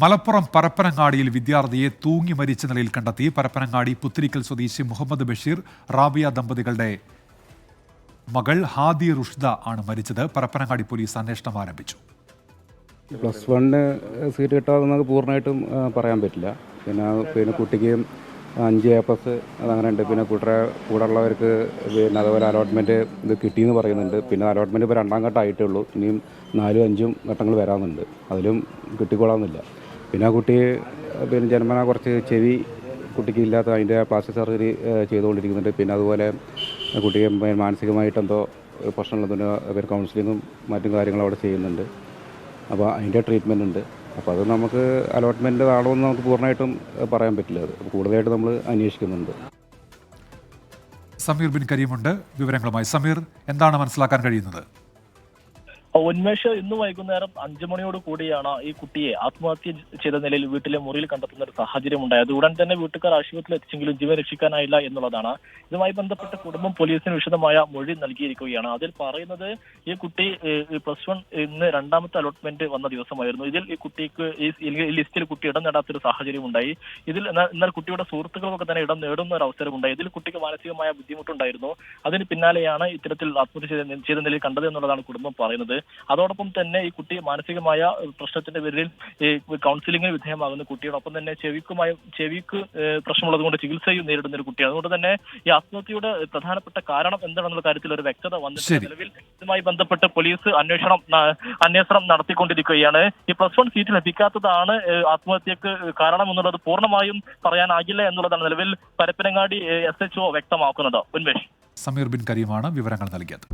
മലപ്പുറം പരപ്പനങ്ങാടിയിൽ വിദ്യാർത്ഥിയെ തൂങ്ങി മരിച്ച നിലയിൽ കണ്ടെത്തി പരപ്പനങ്ങാടി പുത്തിരിക്കൽ സ്വദേശി മുഹമ്മദ് ബഷീർ റാബിയ ദമ്പതികളുടെ മകൾ ഹാദി റുഷ്ദ ആണ് മരിച്ചത്. പരപ്പനങ്ങാടി പോലീസ് അന്വേഷണം ആരംഭിച്ചു. പ്ലസ് വണ്ണിന് സീറ്റ് കിട്ടാതെ നമുക്ക് പൂർണമായിട്ടും പറയാൻ പറ്റില്ല. പിന്നെ പിന്നെ കുട്ടിക്ക് അഞ്ച് എ പ്ലസ് അതങ്ങനെ ഉണ്ട് പിന്നെ കൂട്ടറെ കൂടെ ഉള്ളവർക്ക് പിന്നെ അതുപോലെ അലോട്ട്മെന്റ് ഇത് കിട്ടിയെന്ന് പറയുന്നുണ്ട്. പിന്നെ അലോട്ട്മെന്റ് ഇപ്പോൾ രണ്ടാം ഘട്ടം ആയിട്ടേ ഉള്ളൂ. ഇനിയും നാലും അഞ്ചും ഘട്ടങ്ങൾ വരാമെന്നുണ്ട് അതിലും കിട്ടിക്കൊള്ളാമെന്നില്ല പിന്നെ ആ കുട്ടി പിന്നെ ജന്മന കുറച്ച് ചെവി കുട്ടിക്ക് ഇല്ലാത്ത അതിന്റെ പ്ലാസ്റ്റിക് സർജറി ചെയ്തുകൊണ്ടിരിക്കുന്നുണ്ട്. പിന്നെ അതുപോലെ കുട്ടിക്ക് മാനസികമായിട്ട് എന്തോ പ്രശ്നമുള്ളതിന് പേര് കൗൺസിലിങ്ങും മറ്റും കാര്യങ്ങളും അവിടെ ചെയ്യുന്നുണ്ട്. അപ്പോൾ അതിന്റെ ട്രീറ്റ്മെന്റ് ഉണ്ട്. അപ്പോൾ അത് നമുക്ക് അലോട്ട്മെന്റ് ആണോ എന്ന് നമുക്ക് പൂർണമായിട്ടും പറയാൻ പറ്റില്ല അത്. കൂടുതലായിട്ട് നമ്മൾ അന്വേഷിക്കുന്നുണ്ട്. സമീർ ബിൻ കരീമുണ്ട് വിവരങ്ങളുമായി സമീർ എന്താണ് മനസ്സിലാക്കാൻ കഴിയുന്നത്? ഉന്മേഷ് ഇന്ന് വൈകുന്നേരം അഞ്ചു മണിയോട് കൂടിയാണ് ഈ കുട്ടിയെ ആത്മഹത്യ ചെയ്ത നിലയിൽ വീട്ടിലെ മുറിയിൽ കണ്ടെത്തുന്ന ഒരു സാഹചര്യം ഉണ്ടായത് ഉടൻ തന്നെ വീട്ടുകാർ ആശുപത്രിയിൽ എത്തിച്ചെങ്കിലും ജീവൻ രക്ഷിക്കാനായില്ല എന്നുള്ളതാണ്. ഇതുമായി ബന്ധപ്പെട്ട് കുടുംബം പോലീസിന് വിശദമായ മൊഴി നൽകിയിരിക്കുകയാണ്. അതിൽ പറയുന്നത് ഈ കുട്ടി പ്ലസ് വൺ ഇന്ന് രണ്ടാമത്തെ അലോട്ട്മെന്റ് വന്ന ദിവസമായിരുന്നു. ഇതിൽ ഈ കുട്ടിക്ക് ഈ ലിസ്റ്റിൽ കുട്ടി ഇടം നേടാത്തൊരു സാഹചര്യം ഉണ്ടായി ഇതിൽ എന്നാൽ കുട്ടിയുടെ സുഹൃത്തുക്കളൊക്കെ തന്നെ ഇടം നേടുന്ന ഒരു അവസരം ഉണ്ടായി ഇതിൽ കുട്ടിക്ക് മാനസികമായ ബുദ്ധിമുട്ടുണ്ടായിരുന്നു. അതിന് പിന്നാലെയാണ് ഇത്തരത്തിൽ ആത്മഹത്യ ചെയ്ത നിലയിൽ കണ്ടത് എന്നുള്ളതാണ് കുടുംബം പറയുന്നത്. അതോടൊപ്പം തന്നെ ഈ കുട്ടി മാനസികമായ പ്രശ്നത്തിന്റെ പേരിൽ ഈ കൗൺസിലിംഗിന് വിധേയമാകുന്ന കുട്ടിയോടൊപ്പം തന്നെ ചെവിക്കുമായി ചെവിക്ക് പ്രശ്നമുള്ളത് കൊണ്ട് ചികിത്സയും നേരിടുന്ന ഒരു കുട്ടിയാണ്. അതുകൊണ്ട് തന്നെ ഈ ആത്മഹത്യയുടെ പ്രധാനപ്പെട്ട കാരണം എന്താണെന്നുള്ള കാര്യത്തിൽ ഒരു വ്യക്തത വന്നിട്ടുണ്ട് നിലവിൽ ഇതുമായി ബന്ധപ്പെട്ട് പോലീസ് അന്വേഷണം അന്വേഷണം നടത്തിക്കൊണ്ടിരിക്കുകയാണ്. ഈ പ്ലസ് വൺ സീറ്റ് ലഭിക്കാത്തതാണ് ആത്മഹത്യക്ക് കാരണം എന്നുള്ളത് പൂർണമായും പറയാനാകില്ല എന്നുള്ളതാണ് നിലവിൽ പരപ്പനങ്ങാടി എസ് എച്ച് വ്യക്തമാക്കുന്നത്. ഉന്മേഷ്. സമീർ ബിൻ കരീമാണ് വിവരങ്ങൾ നൽകിയത്.